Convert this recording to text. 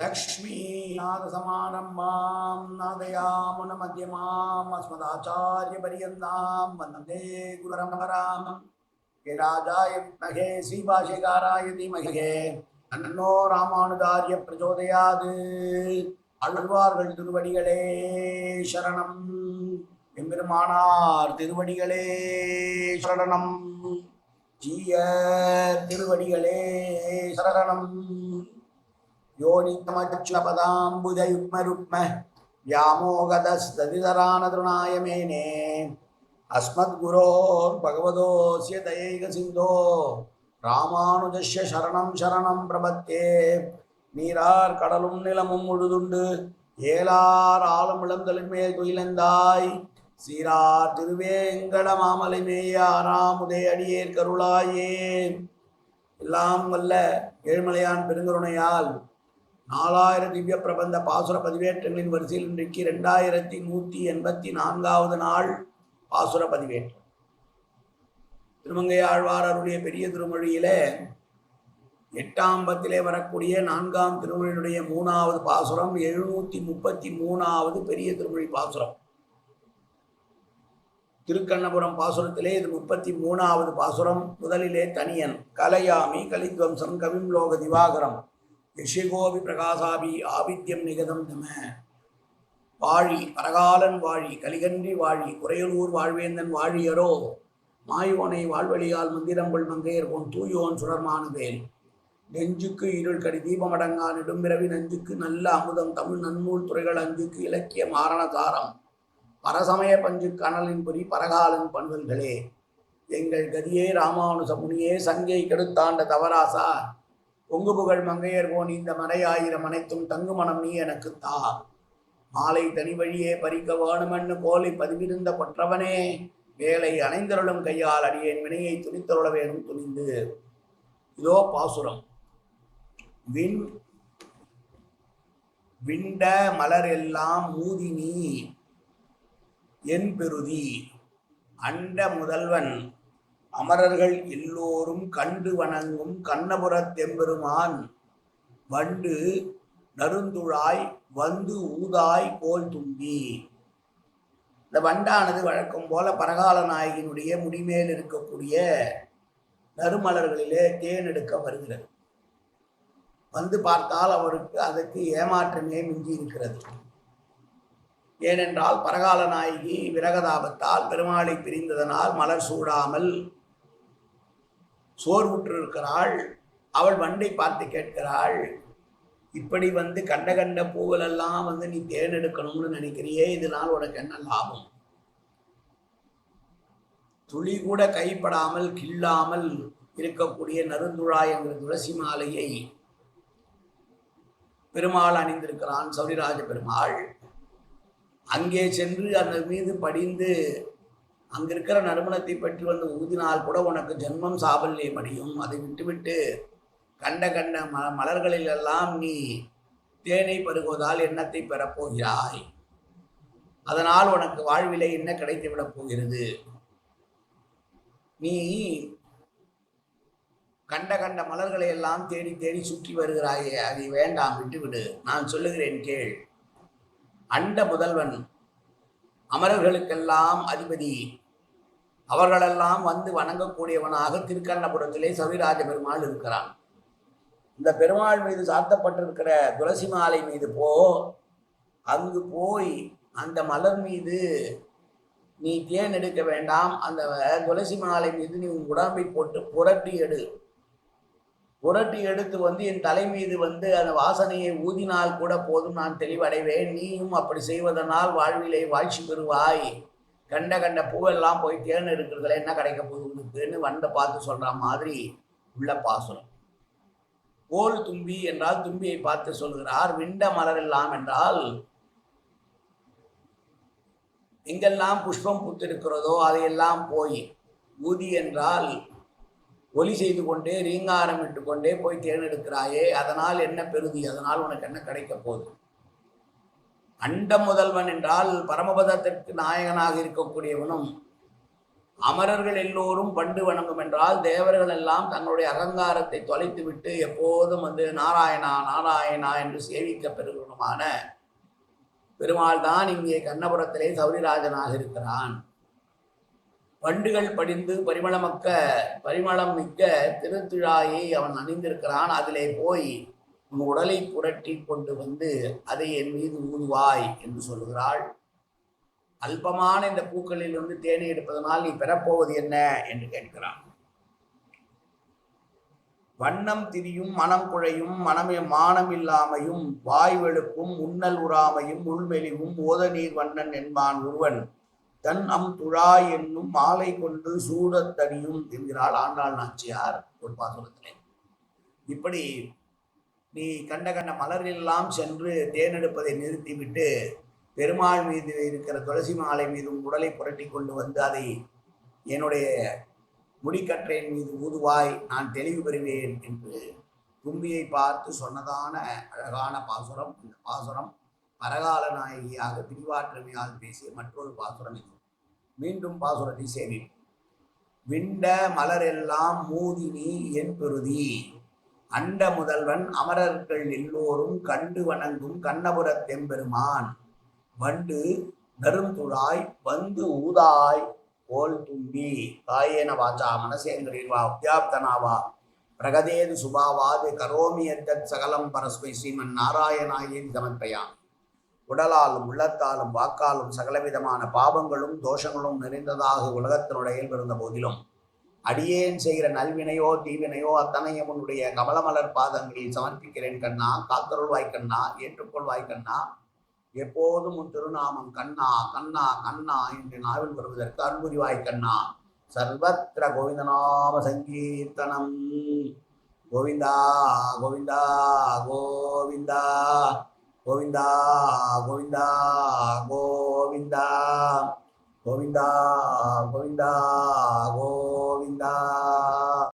लक्ष्मीनाथसमारम्भां नादयामुनमध्यमाम् अस्मदाचार्यपर्यन्तां वन्दे गुरुरमराम हे राजाय विद्महे श्रीभाष्यकाराय धीमहे தன்னோ ராமானுதாரிய பிரச்சோதயாது அழுவார்கள் திருவடிகளே சரணம் எம்பெருமானார் திருவடிகளே சரணம் ஜீய திருவடிகளே சரணம் योनितमच्युपदाम्बुजयुग्मरुक्म व्यामोगदस्तदितरानतृणाय मेने अस्मद्गुरोर्भगवतोऽस्य दयैकसिन्धो ராமானுஜஸ்ய சரணம் சரணம் பிரபத்தே நீரார் கடலும் நிலமும் முழுதுண்டு ஏலார் ஆளும் இளந்தலின் மேல் துயிலந்தாய் சீரார் திருவேங்கட மாமலை மேயாராமுதே அடியேர் கருளாயே எல்லாம் வல்ல ஏழ்மலையான் பெருங்கருணையால் நாலாயிரம் திவ்ய பிரபந்த பாசுர பதிவேற்றங்களின் வரிசையில் இன்றைக்கு ரெண்டாயிரத்தி நூற்றி எண்பத்தி நான்காவது நாள் பாசுர பதிவேற்றம். திருமங்கையாழ்வார் அவருடைய பெரிய திருமொழியிலே எட்டாம் பத்திலே வரக்கூடிய நான்காம் திருமொழியினுடைய மூணாவது பாசுரம் எழுநூற்றி முப்பத்தி மூணாவது பெரிய திருமொழி பாசுரம். திருக்கண்ணபுரம் பாசுரத்திலே இது முப்பத்தி மூணாவது பாசுரம். முதலிலே தனியன் கலையாமி கலித்வம்சம் கவிம் லோக திவாகரம். யஷிகோபி பிரகாசாபி ஆவித்யம் நிகதம் தம. வாழி பரகாலன் வாழி கலிகன்றி வாழி குறையலூர் வாழ்வேந்தன் வாழியரோ மாயோனை வாழ்வழியால் மந்திரம்புள் மங்கையர் பொன் தூயோன் சுடர்மானுவேல் நெஞ்சுக்கு இருள் கடி தீபமடங்கா நெடும்பிறவி நஞ்சுக்கு நல்ல அமுதம் தமிழ் நன்னூல் துறைகள் அஞ்சுக்கு இலக்கிய மாரணதாரம் பரசமய பஞ்சு கனலின் பொறி பரகாலன் பண்பல்களே எங்கள் கதியே ராமானுச முனியே சங்கை கெடுத்தாண்ட தவராசா பொங்கு புகழ் மங்கையர் போன் இந்த மனையாயிரம் அனைத்தும் தங்கு மனம் நீ எனக்கு தா. மாலை தனி வழியே பறிக்க வேணுமென்னு கோலை பதிவிருந்த கொற்றவனே. வேலை அணைந்தருளும் கையால் அடியேன் வினையை துணித்தருள வேணும் துணிந்து. இதோ பாசுரம். விண் விண்ட மலர் எல்லாம் மூதினி நீ. என் பெருதி அண்ட முதல்வன் அமரர்கள் எல்லோரும் கண்டு வணங்கும் கண்ணபுரத் தெம்பெருமான். வண்டு நறுந்துழாய் வந்து ஊதாய் கோல் தும்பி. இந்த வண்டானது வழக்கம் போல பரகால நாயகினுடைய முடிமேல் இருக்கக்கூடிய நறுமலர்களிலே தேன் எடுக்க வருகிறது. வந்து பார்த்தால் அவருக்கு அதற்கு ஏமாற்றமே மிஞ்சி இருக்கிறது. ஏனென்றால் பரகால நாயகி விரகதாபத்தால் பெருமாளை பிரிந்ததனால் மலர் சூடாமல் சோர்வுற்று இருக்கிறாள் அவள் வண்டை பார்த்து கேட்கிறாள் இப்படி வந்து கண்ட கண்ட பூவலெல்லாம் வந்து நீ தேர்ந்தெடுக்கணும்னு நினைக்கிறியே இதனால் உனக்கு என்ன லாபம்? துளி கூட கைப்படாமல் கில்லாமல் இருக்கக்கூடிய நறுந்துழாய் என்கிற துளசி மாலையை பெருமாள் அணிந்திருக்கிறான் சௌரிராஜ பெருமாள். அங்கே சென்று அந்த மீது படிந்து அங்கிருக்கிற நறுமணத்தை பற்றி வந்து ஊதினால் கூட உனக்கு ஜென்மம் சாபல்யம் அடையும் அதை விட்டுவிட்டு கண்ட கண்ட ம மலர்களில் எல்லாம் நீ தேனை பருகுவதால் எண்ணத்தை பெறப்போகிறாய். அதனால் உனக்கு வாழ்விலே என்ன கிடைத்து விடப் போகிறது? நீ கண்ட கண்ட மலர்களை எல்லாம் தேடி தேடி சுற்றி வருகிறாயே அதை வேண்டாம் விட்டுவிடு. நான் சொல்லுகிறேன் கேள். அண்ட முதல்வன் அமரர்களுக்கெல்லாம் அதிபதி அவர்களெல்லாம் வந்து வணங்கக்கூடியவனாக திருக்கண்ணபுரத்திலே சவிராஜ பெருமாள் இருக்கிறான். இந்த பெருமாள் மீது சாத்தப்பட்டிருக்கிற துளசி மாலை மீது போ. அங்கு போய் அந்த மலர் மீது நீ தேன் எடுக்க வேண்டாம். அந்த துளசி மாலை மீது நீ உன் உடம்பை போட்டு புரட்டி எடு. புரட்டி எடுத்து வந்து என் தலை மீது வந்து அந்த வாசனையை ஊதினால் கூட போதும். நான் தெளிவடைவேன். நீயும் அப்படி செய்வதனால் வாழ்விலே வாழ்ச்சி பெறுவாய். கண்ட கண்ட பூவெல்லாம் போய் தேன் எடுக்கிறதுல என்ன கிடைக்க போகுது உங்களுக்குன்னு வண்டை பார்த்து சொல்கிற மாதிரி உள்ள பாசுரம். கோல் தும்பி என்றால் தும்பியை பார்த்து சொல்கிறார். விண்ட மலரெல்லாம் என்றால் எங்கெல்லாம் புஷ்பம் பூத்திருக்கிறதோ அதையெல்லாம் போய் ஊதி என்றால் ஒலி செய்து கொண்டே ரீங்காரம் இட்டு கொண்டே போய் தேர்ந்தெடுக்கிறாயே அதனால் என்ன பெறுதி? அதனால் உனக்கு என்ன கிடைக்க போகுது? அண்ட முதல்வன் என்றால் பரமபதத்திற்கு நாயகனாக இருக்கக்கூடியவனும் அமரர்கள் எல்லோரும் பண்டு வணங்கும் என்றால் தேவர்கள் எல்லாம் தங்களுடைய அகங்காரத்தை தொலைத்து விட்டு எப்போதும் வந்து நாராயணா நாராயணா என்று சேவிக்க பெறுகிறமான பெருமாள் தான் இங்கே கண்ணபுரத்திலே சௌரிராஜனாக இருக்கிறான். பண்டுகள் படிந்து பரிமளமக்க பரிமளம் மிக்க திருத்துழாயை அவன் அணிந்திருக்கிறான். அதிலே போய் உன் உடலை புரட்டி கொண்டு வந்து அதை என் மீது ஊதுவாய் என்று சொல்லுகிறாள். அல்பமான இந்த பூக்களில் இருந்து தேனை எடுப்பதனால் நீ பெறப்போவது என்ன? என்று கேட்கிறான். வண்ணம் திரியும் மனம் குழையும் மனமே மானம் இல்லாமையும் வாய் வெளுப்பும் உண்ணல் உறாமையும் உள்மெலிவும் ஓத நீர் வண்ணன் என்பான் ஒருவன். தன் அம் துழா என்னும் மாலை கொண்டு சூடத் தடியும் என்கிறாள் ஆண்டாள் நாச்சியார் ஒரு பாசுரத்திலே. இப்படி நீ கண்ட கண்ட மலரெல்லாம் சென்று தேனெடுப்பதை நிறுத்திவிட்டு பெருமாள் மீது இருக்கிற துளசி மாலை மீதும் உடலை புரட்டி கொண்டு வந்து அதை என்னுடைய முடிக்கற்றையின் மீது ஊதுவாய் நான் தெளிவு பெறுவேன் என்று தும்பியை பார்த்து சொன்னதான அழகான பாசுரம். இந்த பாசுரம் பரகால நாயகியாக பிரிவாற்றமையால் பேசிய மற்றொரு பாசுரம் இது. மீண்டும் பாசுரத்தை சேவி விண்ட மலரெல்லாம் மூதினி என் பெருதி. அண்ட முதல்வன் அமரர்கள் எல்லோரும் கண்டு வணங்கும் கண்ணபுரத் தெம்பெருமான். வண்டு நெருந்துழாய் வந்து ஊதாய் போல் தும்பி. காயேன வாச்சா மனசேந்திரிவா உத்யாப்தனாவா. பிரகதேது சுபாவாது கரோமி எத்தத் சகலம் பரஸ்மை ஸ்ரீமன் நாராயணாயின் சமர்ப்பயாமி உடலாலும் உள்ளத்தாலும் வாக்காலும் சகலவிதமான பாவங்களும் தோஷங்களும் நிறைந்ததாக உலகத்தினுடைய இருந்த போதிலும் அடியேன் செய்கிற நல்வினையோ தீவினையோ அத்தனையும் உன்னுடைய கமலமலர் பாதங்களில் சமர்ப்பிக்கிறேன் கண்ணா. காத்தருள்வாய் கண்ணா. ஏற்றுக்கொள்வாய் கண்ணா. எப்போதும் உன் திருநாமம் கண்ணா கண்ணா கண்ணா என்று நாவில் வருவதற்கு அன்புரிவாய் கண்ணா. சர்வத்திர கோவிந்தநாம சங்கீர்த்தனம். கோவிந்தா கோவிந்தா கோவிந்தா. கோவிந்தா கோவிந்தா கோவிந்தா. கோவிந்தா கோவிந்தா கோ だ。